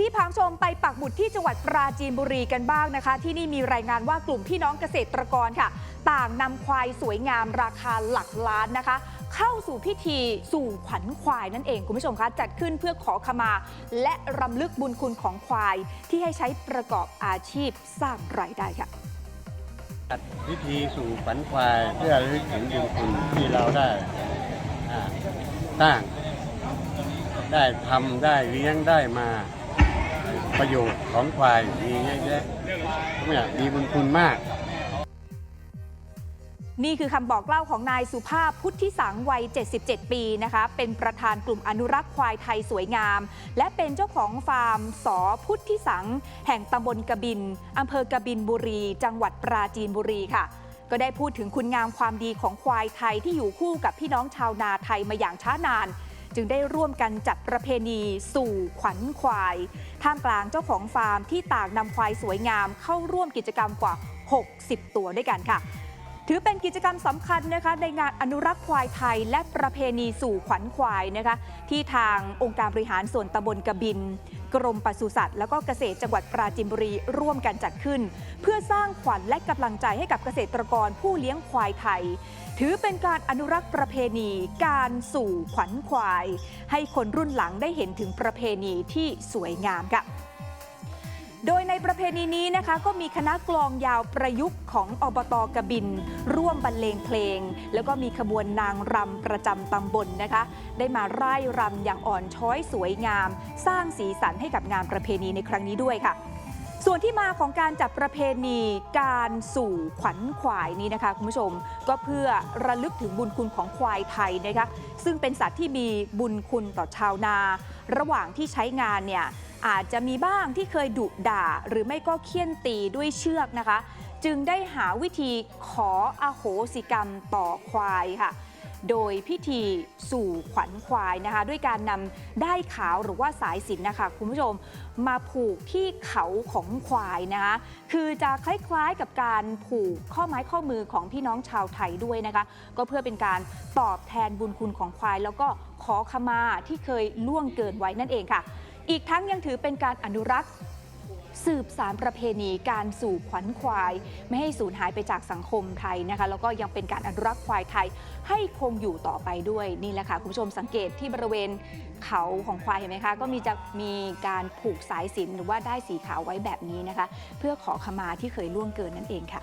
นี้พาคุณผู้ชมไปปักหมุดที่จังหวัดปราจีนบุรีกันบ้างนะคะ ที่นี่มีรายงานว่ากลุ่มพี่น้องเกษตรกรค่ะ ต่างนำควายสวยงามราคาหลักล้านนะคะ เข้าสู่พิธีสู่ขวัญควายนั่นเองคุณผู้ชมคะจัดขึ้นเพื่อขอขมา และรำลึกบุญคุณของควาย ที่ให้ใช้ประกอบอาชีพสร้างรายได้ค่ะจัดพิธีสู่ฝันควายเพื่อระลึกถึงบุญคุณที่เราได้สร้างได้ทำได้เลี้ยงได้มา ประโยชน์ของควายมีเยอะแยะเนี่ยมีบุญคุณมาก นี่คือคำบอกเล่าของนายสุภาพพุทธิสังวัย 77 ปีนะคะ เป็นประธานกลุ่มอนุรักษ์ควายไทยสวยงาม และเป็นเจ้าของฟาร์มสอพุทธิสัง แห่งตำบลกบินอำเภอกบินบุรี จังหวัดปราจีนบุรีค่ะก็ได้พูดถึงคุณงามความดีของควายไทยที่อยู่คู่กับพี่น้องชาวนาไทยมาอย่างช้านาน จึงได้ร่วมกันจัดประเพณีสู่ขวัญควาย ท่ามกลางเจ้าของฟาร์มที่ต่างนำควายสวยงามเข้าร่วมกิจกรรมกว่า 60 ตัวด้วยกันค่ะ ถือเป็นกิจกรรมสำคัญนะคะในงานอนุรักษ์ควายไทย และประเพณีสู่ขวัญควายนะคะที่ทางองค์การบริหารส่วนตำบลกบิน กรมปศุสัตว์แล้วก็เกษตรจังหวัดปราจีนบุรีร่วมกันจัดขึ้น เพื่อสร้างขวัญและกำลังใจให้กับเกษตรกรผู้เลี้ยงควายไทย ถือเป็นการอนุรักษ์ประเพณีการสู่ขวัญควาย ให้คนรุ่นหลังได้เห็นถึงประเพณีที่สวยงามค่ะ โดยในประเพณีนี้นะคะ ก็มีคณะกลองยาวประยุกต์ของอบตกบิน ร่วมบรรเลงเพลง แล้วก็มีขบวนนางรำประจำตำบลนะคะ ได้มาร่ายรำอย่างอ่อนช้อยสวยงาม สร้างสีสันให้กับงานประเพณีในครั้งนี้ด้วยค่ะส่วนที่มาของการจัดประเพณีการสู่ขวัญควายนี้นะคะคุณผู้ชม ก็เพื่อระลึกถึงบุญคุณของควายไทยนะคะซึ่งเป็นสัตว์ที่มีบุญคุณต่อชาวนา ระหว่างที่ใช้งานเนี่ยอาจจะมีบ้างที่เคยดุด่า หรือไม่ก็เคี่ยนตีด้วยเชือกนะคะ จึงได้หาวิธีขออโหสิกรรมต่อควายค่ะ โดยพิธีสู่ขวัญควายนะคะ ด้วยการนำได้ขาวหรือว่าสายสินนะคะ คุณผู้ชมมาผูกที่เขาของควายนะคะคือจะคล้ายๆกับการผูกข้อไม้ข้อมือของพี่น้องชาวไทยด้วยนะคะ ก็เพื่อเป็นการตอบแทนบุญคุณของควายแล้วก็ ขอขมาที่เคยล่วงเกินไว้นั่นเองค่ะ อีกทั้งยังถือเป็นการอนุรักษ์สืบสารประเพณีการสู่ขวัญควาย ไม่ให้สูญหายไปจากสังคมไทยนะคะ แล้วก็ยังเป็นการอนุรักษ์ควายไทยให้คงอยู่ต่อไปด้วยนี่แหละค่ะ คุณผู้ชมสังเกตที่บริเวณเขาของควายเห็นไหมคะก็มีจะมีการผูกสายสินหรือว่าได้สีขาวไว้แบบนี้นะคะ เพื่อขอขมาที่เคยล่วงเกินนั่นเองค่ะ